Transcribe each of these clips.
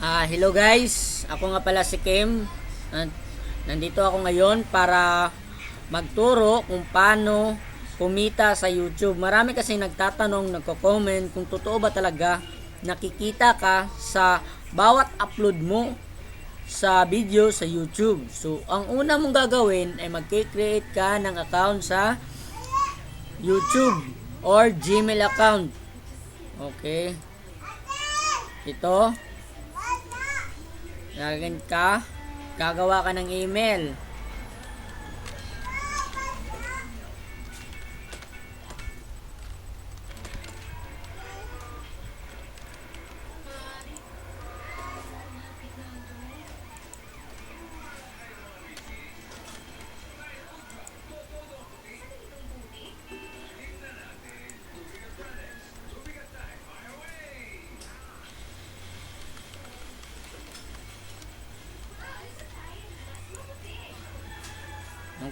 Ah, hello guys. Ako nga pala si Kim. Nandito ako ngayon para magturo kung paano kumita sa YouTube. Marami kasi nagtatanong, nagko-comment kung totoo ba talaga nakikita ka sa bawat upload mo sa video sa YouTube. So, ang una mong gagawin ay mag-create ka ng account sa YouTube or Gmail account. Okay. Ito. Gagawin ka. Gagawa ka ng email.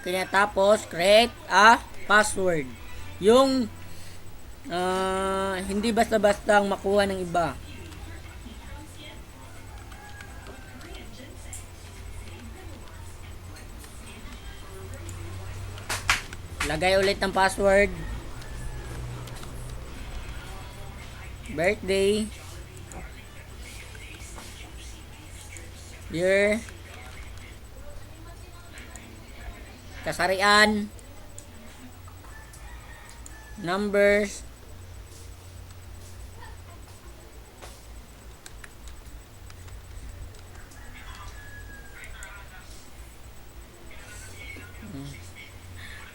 Okay na tapos, create a password. Yung ah, hindi basta-basta makuha ng iba. Lagay ulit ng password. Birthday. Year. Kasarian, numbers,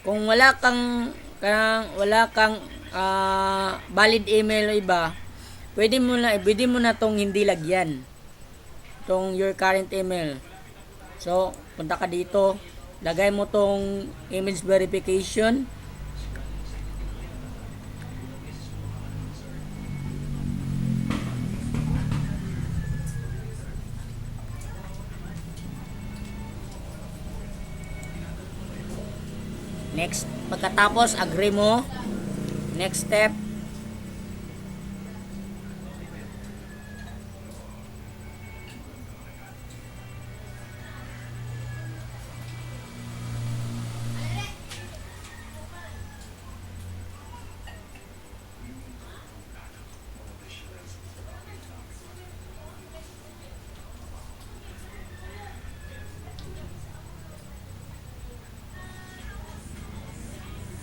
kung wala kang, kang wala kang ah, valid email o iba, pwede mo na pwede mo na tong hindi lagyan. Tong your current email. So, punta ka dito, lagay mo tong image verification. Next pagkatapos agree mo. Next step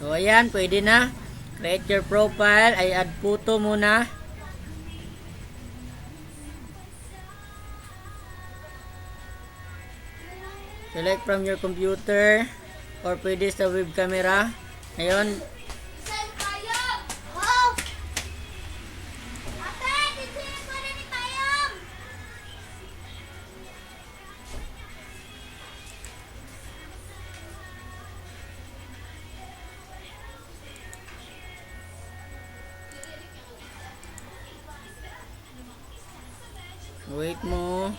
So, ayan, pwede na. Create your profile. Ay, add photo muna. Select from your computer or pwede sa web camera. Ngayon, wait mo.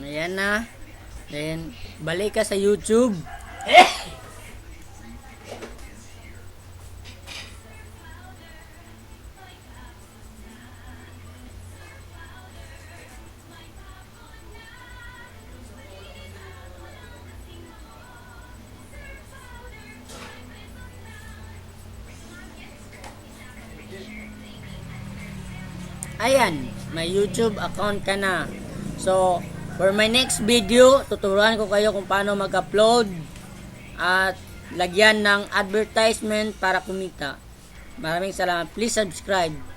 Ayan na. Then, balik ka sa YouTube. Ayan, may YouTube account ka na. So, for my next video, tuturuan ko kayo kung paano mag-upload at lagyan ng advertisement para kumita. Maraming salamat. Please subscribe.